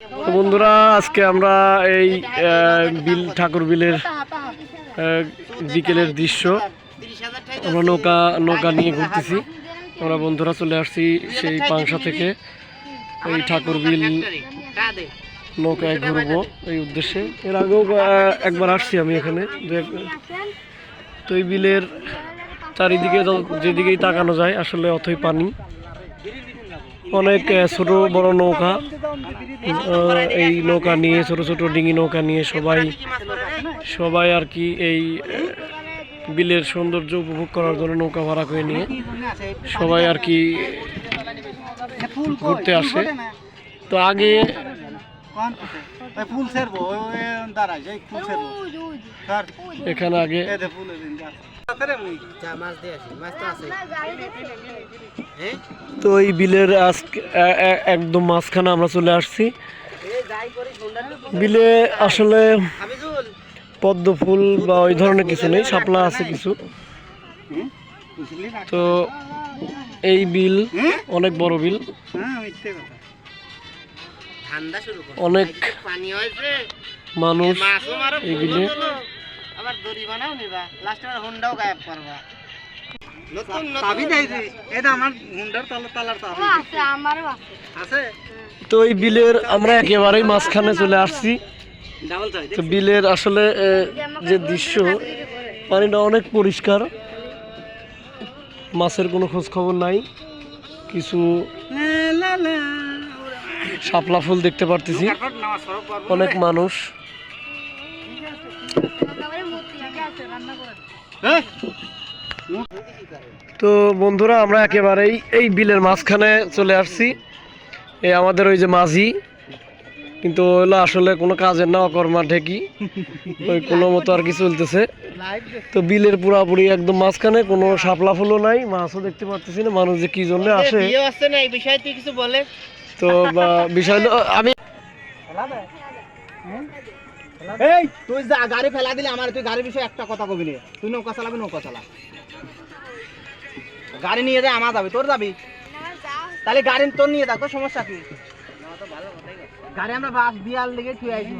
তো বন্ধুরা, আজকে আমরা এই বিল, ঠাকুর বিলের বিকেলের দৃশ্য। আমরা নৌকা নৌকা নিয়ে ঘুরতেছি। আমরা বন্ধুরা চলে আসছি সেই পাংশা থেকে। এই ঠাকুর বিল নৌকায় ঘুরবো এই উদ্দেশ্যে। এর আগেও একবার আসছি আমি এখানে। তো এই বিলের চারিদিকে যেদিকেই তাকানো যায়, আসলে অথই পানি। অনেক ছোট বড় নৌকা এই নৌকা নিয়ে, ছোট ছোট ডিঙি নৌকা নিয়ে সবাই সবাই আর কি এই বিলের সৌন্দর্য উপভোগ করার জন্য নৌকা ভাড়া করে নিয়ে সবাই আর কি ঘুরতে আসে। তো আগে ফুল সেরবো ওই ওই ফুল সেরবো এখানে আগে দিন তো এই বিলের আজকে এ- একদম মাঝখানে আমরা চলে আসছি। বিলে আসলে পদ্ম ফুল বা ওই ধরনের কিছু নেই শাপলা আছে কিছু। তো এই বিল অনেক বড় বিল। অনেক পানি হয়েছে। মানুষ মাছও মারো এই ফুল বিলে হলো। আবার দড়ি বানাও নিবা। লাস্টে আবার হুন্ডাও গায়েব করবা। নতুন চাবি নতুন দেয় যে এটা আমার হুন্ডার তলার তলার চাবি। আছে আমারও আছে। আছে? তো এই বিলের আমরা একেবারেই মাঝখানে চলে আসছি। তো বিলের আসলে যে দৃশ্য পানিটা অনেক পরিষ্কার। মাছের কোনো খোঁজ খবর নাই। কিছু শাপলা ফুল দেখতে পারতেছি। অনেক মানুষ। তো বন্ধুরা, আমরা একেবারেই এই বিলের মাঝখানে চলে আসছি। এই আমাদের ওই যে মাঝি। কিন্তু ওগুলো আসলে কোনো কাজের না অকর্মা ঢেকি। ওই কোনো মতো আর কি চলতেছে। তো বিলের পুরাপুরি একদম মাঝখানে, কোনো শাপলা ফুলও নাই, মাছও দেখতে পারতেছি না, মানুষ যে কি জন্য আসে। তো বিষয় হলো, আমি এই তুই যা গাড়ি ফেলা দিলে আমার তুই গাড়ির বিষয়ে একটা কথা কবি তুই নৌকা চালাবি নৌকা চালা। গাড়ি নিয়ে যা আমার যাবি তোর যাবি? তাহলে গাড়ি তোর নিয়ে যাক তোর সমস্যা কি? গাড়ি আমরা বাস দিয়ার লেগে থুয়ে আইছি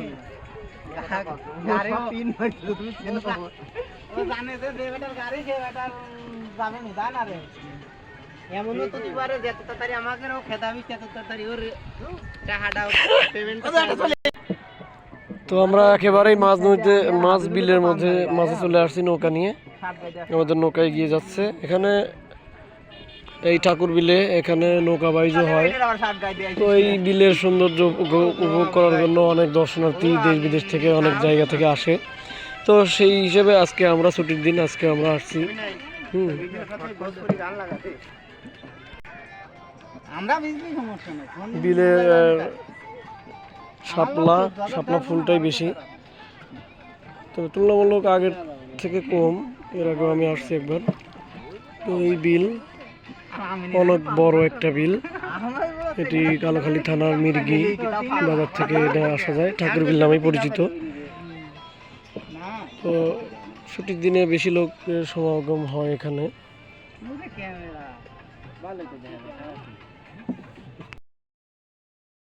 জানে যে বেটার গাড়ি সে বেটার যাবে নি রে। এমনও তো যেত তাড়াতাড়ি আমাকে ও খেদাবি তত তাড়াতাড়ি ওর পেমেন্ট তো আমরা একেবারেই মাছ নদীতে মাছ বিলের মধ্যে মাছে চলে আসছি নৌকা নিয়ে। আমাদের নৌকায় গিয়ে যাচ্ছে। এখানে এই ঠাকুর বিলে এখানে নৌকা বাইজও হয়। তো এই বিলের সৌন্দর্য উপভোগ উপভোগ করার জন্য অনেক দর্শনার্থী দেশ বিদেশ থেকে অনেক জায়গা থেকে আসে। তো সেই হিসেবে আজকে আমরা ছুটির দিন আজকে আমরা আসছি। হুম। বিলে শাপলা শাপলা ফুলটাই বেশি। তো তুলনামূলক আগের থেকে কম এর আগেও আমি আসছি একবার। তো এই বিল অনেক বড় একটা বিল। এটি কালোখালী থানার মির্গি বাজার থেকে এটা আসা যায়। ঠাকুর বিল নামেই পরিচিত। তো ছুটির দিনে বেশি লোকের সমাগম হয় এখানে। ক্যামেরা ভালো তো দেখা যায়